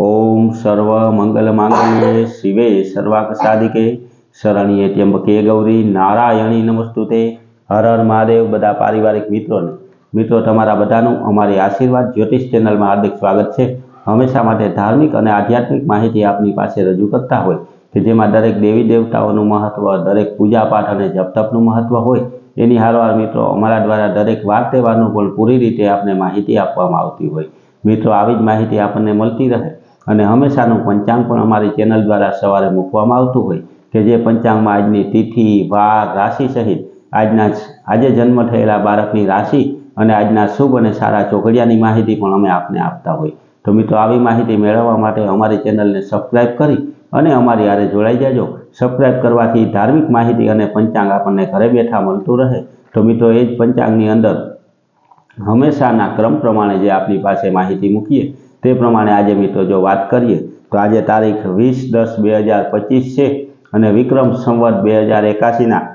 ઓમ સર્વ મંગલ માંગલ્યે શિવે સર્વાક સાધિકે શરણીએ ત્યંબકે ગૌરી નારાયણી નમસ્તુતે હર હર મહાદેવ બધા પારિવારિક મિત્રોને। મિત્રો, તમારા બધાનું અમારી આશીર્વાદ જ્યોતિષ ચેનલમાં હાર્દિક સ્વાગત છે। હંમેશા માટે ધાર્મિક અને આધ્યાત્મિક માહિતી આપની પાસે રજૂ કરતા હોય કે જેમાં દરેક દેવી દેવતાઓનું મહત્વ, દરેક પૂજાપાઠ અને જપતપનું મહત્ત્વ હોય, એની હારવાર મિત્રો અમારા દ્વારા દરેક વાર તહેવારનું પણ પૂરી રીતે આપને માહિતી આપવામાં આવતી હોય। મિત્રો, આવી જ માહિતી આપણને મળતી રહે અને હંમેશાનું પંચાંગ પણ અમારી ચેનલ દ્વારા સવારે મૂકવામાં આવતું હોય કે જે પંચાંગમાં આજની તિથિ વાર રાશિ સહિત આજના આજે જન્મ થયેલા બાળકની રાશિ અને આજના શુભ અને સારા ચોઘડિયાની માહિતી પણ અમે આપને આપતા હોય. તો મિત્રો, આવી માહિતી મેળવવા માટે અમારી ચેનલને સબસ્ક્રાઈબ કરી અને અમારી હારે જોડાઈ જાજો. સબસ્ક્રાઈબ કરવાથી ધાર્મિક માહિતી અને પંચાંગ આપણને ઘરે બેઠા મળતું રહે. તો મિત્રો, એ જ પંચાંગની અંદર હંમેશાના ક્રમ પ્રમાણે જે આપની પાસે માહિતી મૂકીએ તે પ્રમાણે આજે મિત્રો જો વાત કરીએ, તો આજે તારીખ વીસ દસ બે હજાર પચીસ છે અને વિક્રમ સંવત બે હજાર એકાસીના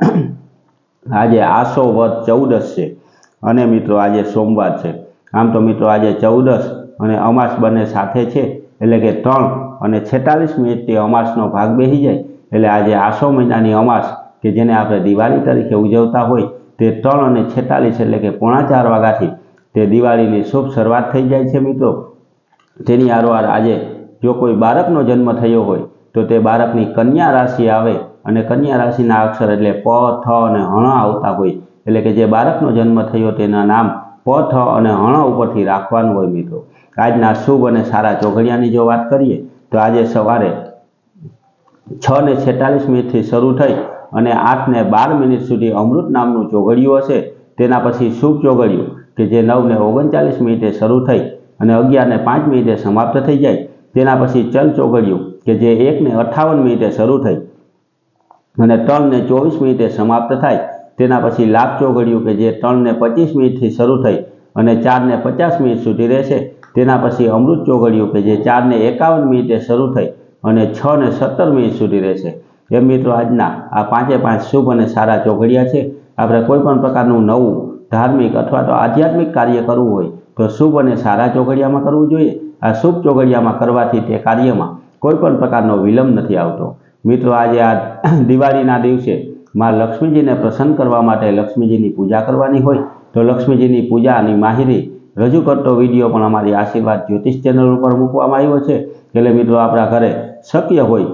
આજે આસો વધ ચૌદસ છે. અને મિત્રો આજે સોમવાર છે. આમ તો મિત્રો આજે ચૌદસ અને અમાસ બંને સાથે છે, એટલે કે ત્રણ અને છેતાલીસ મિનિટથી અમાસનો ભાગ બેસી જાય, એટલે આજે આસો મહિનાની અમાસ કે જેને આપણે દિવાળી તરીકે ઉજવતા હોય, તે ત્રણ અને છેતાલીસ એટલે કે પોણા ચાર વાગ્યાથી તે દિવાળીની શુભ શરૂઆત થઈ જાય છે મિત્રો. તેની આરવાર આજે જો કોઈ બાળકનો જન્મ થયો હોય, તો તે બાળકની કન્યા રાશિ આવે અને કન્યા રાશિના અક્ષર એટલે પ, થ અને હણ આવતા હોય. એટલે કે જે બાળકનો જન્મ થયો તેના નામ પ, થ અને હણ ઉપરથી રાખવાનું હોય મિત્રો. આજના શુભ અને સારા ચોઘડિયાની જો વાત કરીએ, તો આજે સવારે છ ને છેતાલીસ મિનિટથી શરૂ થઈ અને આઠ ને બાર મિનિટ સુધી અમૃત નામનું ચોઘડિયું હશે. તેના પછી શુભ ચોઘડિયું, કે જે નવ ને ઓગણચાલીસ મિનિટે શરૂ થઈ અને અગિયારને પાંચ મિનિટે સમાપ્ત થઈ જાય, તેના પછી ચલ ચોઘડિયું કે જે એકને અઠાવન મિનિટે શરૂ થઈ અને ત્રણ ને ચોવીસ મિનિટે સમાપ્ત થાય, તેના પછી લાભ ચોઘડિયું કે જે ત્રણને પચીસ મિનિટથી શરૂ થઈ અને ચારને પચાસ મિનિટ સુધી રહેશે, તેના પછી અમૃત ચોઘડિયું કે જે ચાર ને એકાવન મિનિટે શરૂ થઈ અને છ ને સત્તર મિનિટ સુધી રહેશે. એમ મિત્રો આજના આ પાંચે પાંચ શુભ અને સારા ચોઘડિયા છે. આપણે કોઈ પણ પ્રકારનું નવું ધાર્મિક અથવા તો આધ્યાત્મિક કાર્ય કરવું હોય તો શુભ અને સારા ચોઘડિયામાં કરવું જોઈએ. આ શુભ ચોઘડિયામાં કરવાથી તે કાર્યમાં કોઈ પણ પ્રકારનો વિલંબ નથી આવતો. મિત્રો, આજે આ દિવાળીના દિવસે માં લક્ષ્મીજીને પ્રસન્ન કરવા માટે લક્ષ્મીજીની પૂજા કરવાની હોય તો લક્ષ્મીજીની પૂજાની માહિતી રજૂ કરતો વીડિયો પણ અમારી આશીર્વાદ જ્યોતિષ ચેનલ ઉપર મૂકવામાં આવ્યો છે. એટલે મિત્રો, આપણા ઘરે શક્ય હોય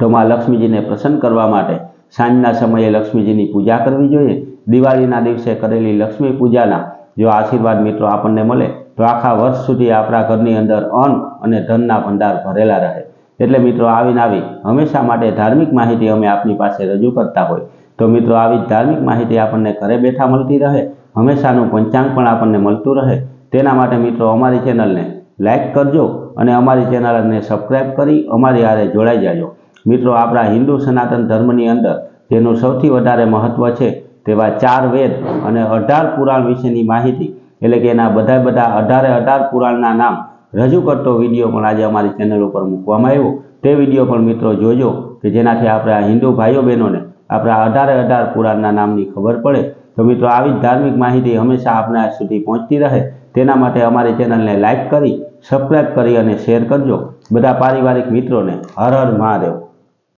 તો માં લક્ષ્મીજીને પ્રસન્ન કરવા માટે સાંજના સમયે લક્ષ્મીજીની પૂજા કરવી જોઈએ. દિવાળીના દિવસે કરેલી લક્ષ્મી પૂજાના જો આશીર્વાદ મિત્રો આપણને મળે, તો આખા વર્ષ સુધી આપણા ઘરની અંદર અન્ન અને ધનના ભંડાર ભરેલા રહે. એટલે મિત્રો આવીને આવી હંમેશા માટે ધાર્મિક માહિતી અમે આપની પાસે રજૂ કરતા હોય. તો મિત્રો આવી જ ધાર્મિક માહિતી આપણને ઘરે બેઠા મળતી રહે, હંમેશાનું પંચાંગ પણ આપણને મળતું રહે. તેના માટે મિત્રો અમારી ચેનલને લાઇક કરજો અને અમારી ચેનલને સબસ્ક્રાઈબ કરી અમારી હારે જોડાઈ જાજો. મિત્રો આપણા હિન્દુ સનાતન ધર્મની અંદર તેનું સૌથી વધારે મહત્ત્વ છે તેવા ચાર વેદ અને અઢાર પુરાણ વિશેની માહિતી, એટલે કે એના બધા બધા અઢારે અઢાર પુરાણના નામ રજૂ કરતો વીડિયો પણ આજે અમારી ચેનલ ઉપર મૂકવામાં આવ્યો. તે વીડિયો પણ મિત્રો જોજો, કે જેનાથી આપણા હિન્દુ ભાઈઓ બહેનોને આપણા અઢારે અઢાર પુરાણના નામની ખબર પડે. તો મિત્રો આવી જ ધાર્મિક માહિતી હંમેશા આપણા સુધી પહોંચતી રહે. તેના માટે અમારી ચેનલને લાઇક કરી સબસ્ક્રાઈબ કરી અને શેર કરજો. બધા પારિવારિક મિત્રોને હર હર મહાદેવ.